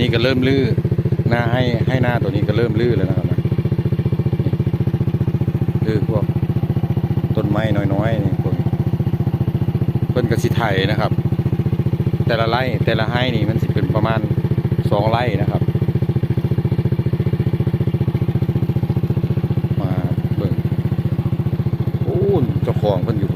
นี้ก็เริ่มลื้อหน้าให้ให้หน้าตัวนี้ก็เริ่มลื้อแล้วนะครับนะลื่อพวกต้นไม้น้อยๆนี่พวกเพิ่นก็สิไถนะครับ แต่ละไร่แต่ละให้นี่มันสิเป็นประมาณสองไร่นะครับมาเบิ่งโอ้เจ้าของเพิ่นอยู่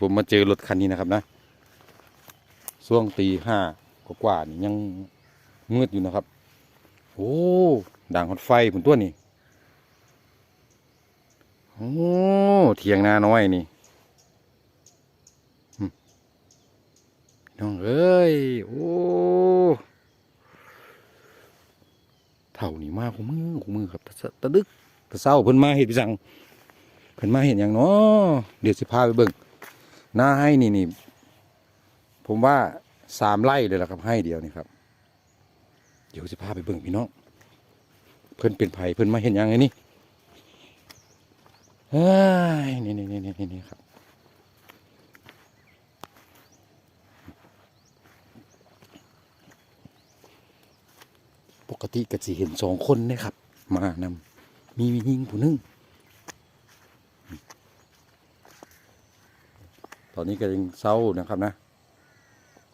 ผมมาเจอรถคันนี้นะครับนะช่วงตีห้ากว่าๆนี่ยังมืดอยู่นะครับ โอ้ด่างฮอตไฟผุนตัวนี่โอ้เทียงนาน้อยนี่น้องเอ้ยโอ้เท่านี้มากกูมือกูมือครับตะตะดึกตะเศร้าเพิ่นมาเห็ดพิจังเพิ่นมาเห็นอย่างเนาะเดี๋ยวสิพาไปเบิ่ง หน้าให้นี่นี่ผมว่าสามไร่เลยละครับให้เดียวนี่ครับ เดี๋ยวสิพาไปเบิ่งพี่น้องเพิ่อนเป็นไผ่เพิ่อนมาเห็นย่างไงนี่เฮ้ยนี่นี่นี่นี่นี่ครับ ปกติก็สิเห็นสองคนนะครับ มานำมีมียิงผู้นึง อนนี้ก็ยังเศร้านะครับนะ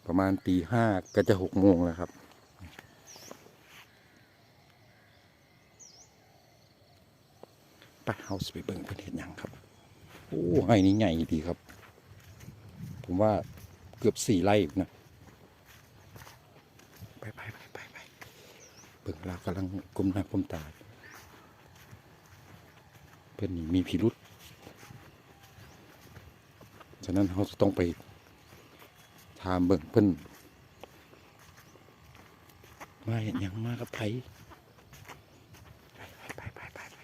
ประมาณตีห้าก็จะหกโมงแล้วครับ ไปเฮาส์ไปเบิ่งเพื่อนเห็นยังครับ โอ้ไอ้นี่ใหญ่ดีครับ ผมว่าเกือบสี่ไร่นะ ไปไปไปไปไปเบิ่งเรากำลังกลมหน้ากลมตา เพื่อนนี่มีพิรุษ ฉะนั้นเราจะต้องไปถามเบิ่งเพิ่นมาเห็นยังมากับไผไปไปไปไป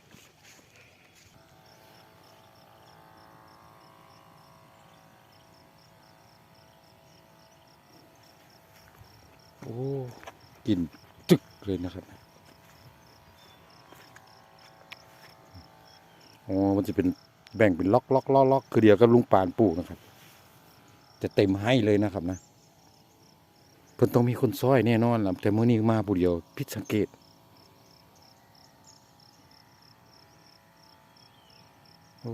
โอ้กลินตึกเลยนะครับอ๋อมันจะเป็น แบ่งเป็นล็อกล็อกล็อกล็อกคือเดียวกับลุงปานปลูกนะครับ จะเต็มให้เลยนะครับนะเพิ่นต้องมีคนซ้อยแน่นอนล่ะแต่เมื้อนี้มาผู้เดียวผิดสังเกตโอ้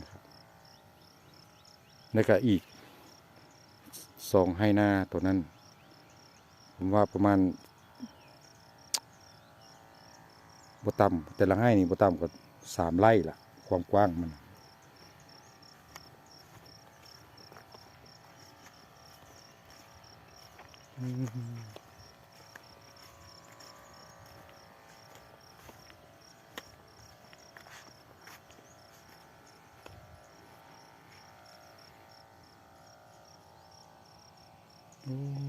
นะครับแล้วก็อีกสองให้หน้าตัวนั้น ผมว่าประมาณ บต่ำแต่ละให้นี่บต่ำก็สามไร่ละความกว้างมันโอ้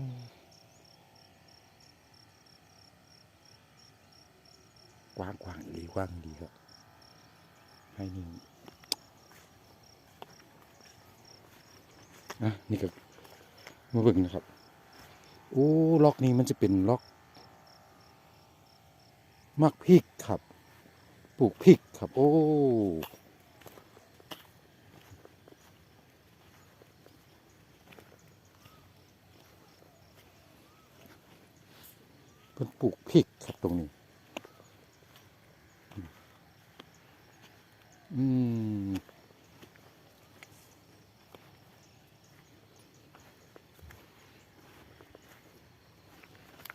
กว้างกว้างดีกว้างดีครับให้นี่นะนี่ก็มาเบิ่งนะครับโอ้ล็อกนี้มันจะเป็นล็อกมักพริกครับปลูกพริกครับ โอ้เพิ่นปลูกพริกครับตรงนี้ อืม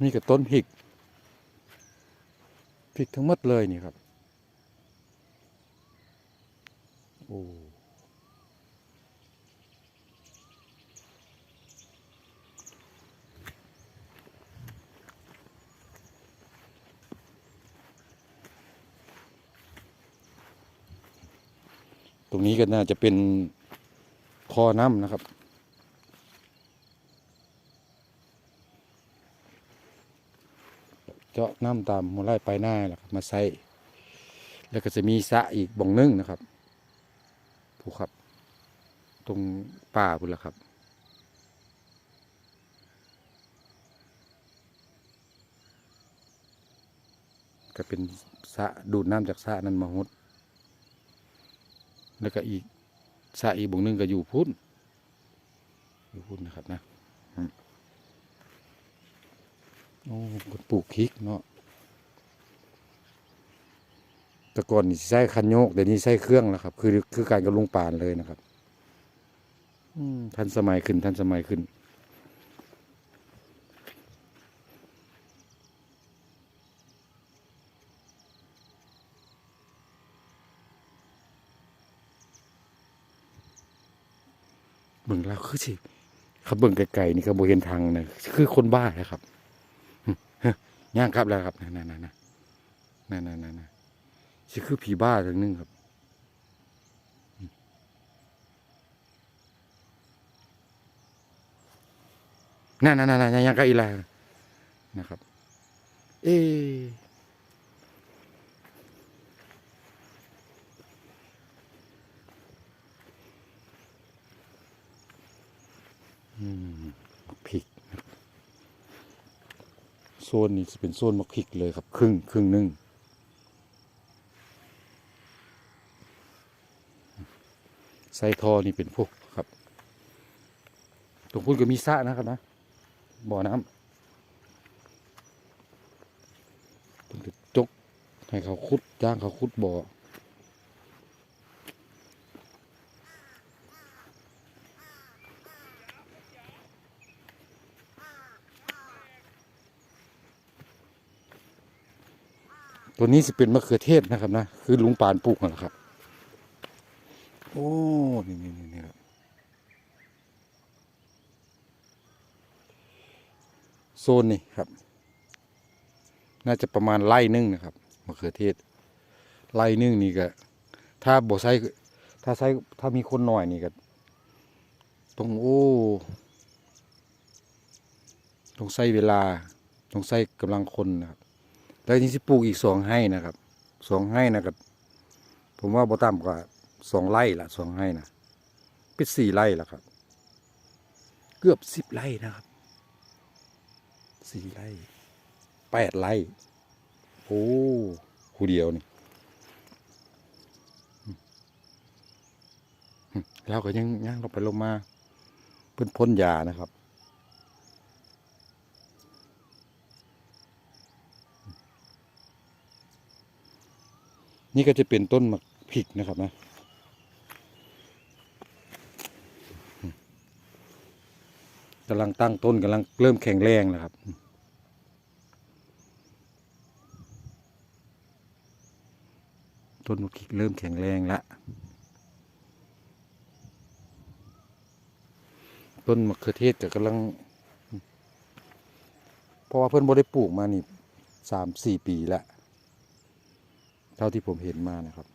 นี่กับต้นพริกพริกทั้งหมดเลยนี่ครับ รงนี้ก็น่าจะเป็นคอน้ำนะครับ เจาะน้ำตามหัวไร่ปลายหน้าแหละครับมาใส่แล้วก็จะมีสะอีกบ่องหนึงนะครับผู้ครับ ตรงป่าพุ่นละครับก็เป็นสะดูดน้ำจากสะนั้นมาหด แล้วก็อีกสาอีกบุงหนึงก็อยู่พุ่นอยู่พุ่นนะครับนะโอ้คนปลูกพริกเนาะแต่ก่อนนี่ใช้คันโยกเดี๋ยวนี้ใช้เครื่องแล้วครับ คือคือการกระลุงป่านเลยนะครับอืมทันสมัยขึ้นทันสมัยขึ้น เบิ่งแล้ว คือสิเขาเบิ่งไกลๆนี่ก็บ่เห็นทางนะคือคนบ้าแหละครับหึฮะย่างครับแล้วครับนั่นนั่นนั่นนั่นนั่นสิคือผีบ้าตัวหนึงครับนั่นนั่นนั่นนั่ย่างกัอีลานะครับ เอ๊มมักพริกนะครับ โซนนี้จะเป็นโซนมักพริกเลยครับ ครึ่งครึ่งหนึ่งไซทอนี่เป็นพวกครับ ตรงพุ่นก็มีสระนะครับนะบ่อน้ำจกให้เขาขุดจ้างเขาขุดบ่อ ตัวนี้สิเป็นมะเขือเทศนะครับนะคือลุงปานปลูกนั่นละครับ โอ้นี่นี่นี่นี่ครับโซนนี่ครับ น่าจะประมาณไร่นึ่งนะครับมะเขือเทศไร่นึ่งนี่ก็ถ้าบ่ใช้ถ้าใช้ถ้ามีคนหน่อยนี่ก็ต้องโอ้ต้องใช้เวลาต้องใช้กำลังคนนะครับ แล้วนี่สิปลูกอีกสองให้นะครับสองให้นะครับ ผมว่าบ่ต่ำกว่าสองไร่ละสองให้นะเป็นสี่ไร่ละครับ เกือบสิบไร่นะครับสี่ไร่แปดไร่โอ้คูเดียวนี่อืมอืมเราก็ยังย่างลงไปลงมาเพิ่นพ่นยานะครับ นี่ก็จะเป็นต้นมะพริกนะครับนะกำลังตั้งต้นกำลังเริ่มแข็งแรงนะครับต้นมะพริกเริ่มแข็งแรงแล้วต้นมะเขือเทศก็กำลัง เพราะว่าเพื่อนบ่ได้ปลูกมานี่สามสี่ปีแล้ว เท่าที่ผมเห็นมานะครับ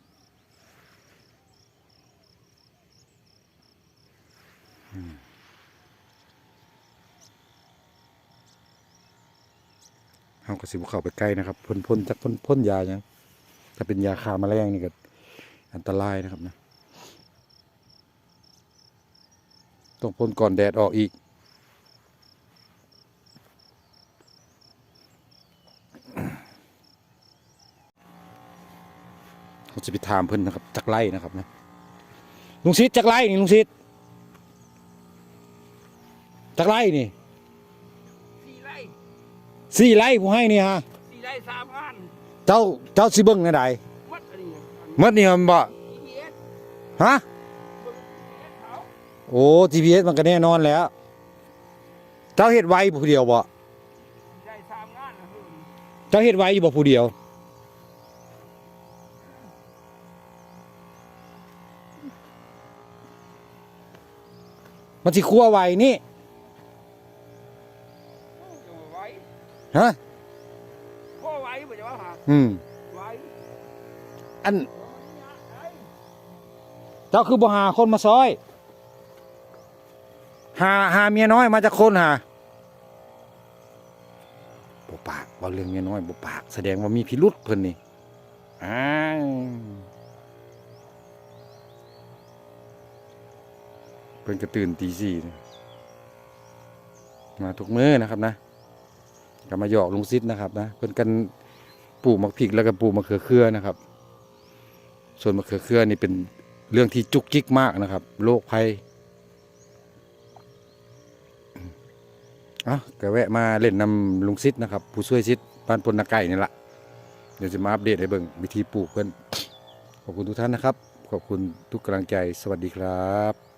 เอากระสิบเข้าไปใกล้นะครับพ่นพ่นจากพ่นพ่นยายังถ้าเป็นยาฆ่าแมลงนี่ก็อันตรายนะครับนะ ต้องพ่นก่อนแดดออกอีก เราจะไปถามเพิ่นนะครับจักไล่นะครับนะลุงซิดจักไล่นี่ลุงซิดจักไล่นี่สี่ไร่สี่ไล่ผู้ให้นี่ฮะสี่ไร่สามงานเจ้าเจ้าสิเบิ้งในใดมัดอันนี้เมื่อนี่มันบ่ GPS ฮะ เบิ่ง GPS เขาโอ้ GPS มันก็แน่นอนแล้ว เจ้าเฮ็ดไว้ผู้เดียวบ่สี่ไร่สามงานนะเพิ่นเจ้าเฮ็ดไว้อยู่บ่ผู้เดียว มันสิคั่วไว้นี่จะไว้ฮะพ่อไว้บ่จะว่าหาอืมไว้อันเอ้ยเจ้าคือบ่หาคนมาซอย หาหาเมียน้อยมาจากคนหาบ่ปากเว่าเรื่องเมียน้อยบ่ปาก แสดงว่ามีพิรุษเพิ่นนี่อ้า เพิ่นก็ตื่นตีสี่มาทุกมื้อนะครับนะก็มาหยอกลุงซิดนะครับนะเพิ่นกันปลูกมะพริกแล้วก็ปลูกมะเขือเครือนะครับ ส่วนมะเขือเครือนี่เป็นเรื่องที่จุกจิกมากนะครับ โรคภัยอะก็แวะมาเล่นนำลุงซิดนะครับ ผู้ช่วยซิดบ้านปนนาไก่นี่แหละเดี๋ยวจะมาอัปเดตให้เบิ่งวิธีปลูกเพิ่นขอบคุณทุกท่านนะครับ ขอบคุณทุกกำลังใจสวัสดีครับ